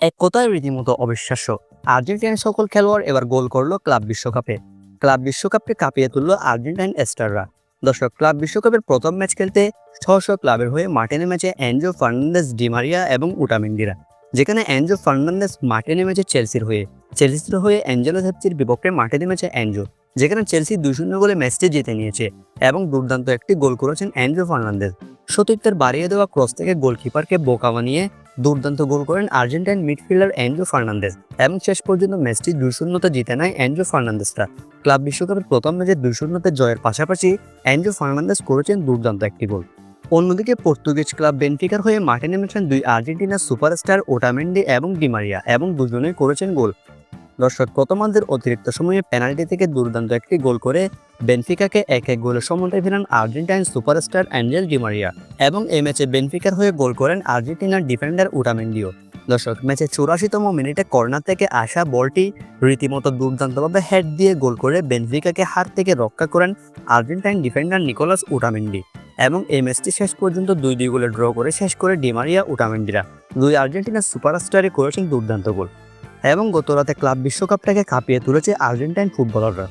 এক কথায় রীতিমতো অবিশ্বাস্য। আর্জেন্টিনার সকল খেলোয়াড় এবার গোল করল ক্লাব বিশ্বকাপে। ক্লাব বিশ্বকাপকে কাঁপিয়ে তুললো আর্জেন্টাইন স্টাররা। দর্শক, ক্লাব বিশ্বকাপের প্রথম ম্যাচ খেলতে ছশো ক্লাবের হয়ে মাঠে নেমেছে অ্যাঞ্জো ফার্নান্দেস ডিমারিয়া এবং উটামিন্ডিরা। যেখানে অ্যাঞ্জো ফার্নান্দেস মাঠে নেমেছে চেলসির হয়ে। চেলসির হয়ে অ্যাঞ্জেলো হেপচির বিপক্ষে মাঠে নেমেছে অ্যাঞ্জো যেখানে চেলসি দুই শূন্য গোলে ম্যাচটি জিতে নিয়েছে এবং দুর্দান্ত একটি গোল করেছেন অ্যাঞ্জো ফার্নান্দেস। সতীর্থের বাড়িয়ে দেওয়া ক্রস থেকে গোলকিপারকে বোকা বানিয়ে দুর্দান্ত গোল করেন আর্জেন্টাইন মিডফিল্ডার অ্যান্ড্রো ফার্নান্দেস এবং শেষ পর্যন্ত ম্যাচটি দুই শূন্যতে জিতে নেয় অ্যান্ড্রো ফার্নান্ডেসটা ক্লাব বিশ্বকাপের প্রথম ম্যাচে দুই শূন্যতে জয়ের পাশাপাশি অ্যান্ড্রো ফার্নান্ডেস করেছেন দুর্দান্ত একটি গোল। অন্যদিকে পর্তুগিজ ক্লাব বেনফিকার হয়ে মাঠে নেমেছেন দুই আর্জেন্টিনার সুপারস্টার ওটামেন্ডি এবং ডিমারিয়া এবং দুজনেই করেছেন গোল। দর্শক প্রথমার্ধের অতিরিক্ত সময়ে পেনাল্টি থেকে দুর্দান্ত একটি গোল করে বেনফিকাকে এক এক গোলের সমতায় ফেরান Argentine superstar Angel Di Maria এবং এই ম্যাচে বেনফিকার হয়ে গোল করেন আর্জেন্টিনার ডিফেন্ডার উটামেন্ডিও। দর্শক, ম্যাচে চুরাশিতম মিনিটে কর্নার থেকে আসা বলটি রীতিমতো দুর্দান্তভাবে হেড দিয়ে গোল করে বেনফিকাকে হাত থেকে রক্ষা করেন আর্জেন্টাইন ডিফেন্ডার নিকোলাস উটামেন্ডি এবং এই ম্যাচটি শেষ পর্যন্ত দুই দুই গোলে ড্র করে শেষ করে ডিমারিয়া উটামেন্ডিরা। দুই আর্জেন্টিনার সুপারস্টারে করেছেন দুর্দান্ত গোল। এবং গত রাতে ক্লাব বিশ্বকাপটাকে কাঁপিয়ে তুলেছে আর্জেন্টাইন ফুটবলাররা।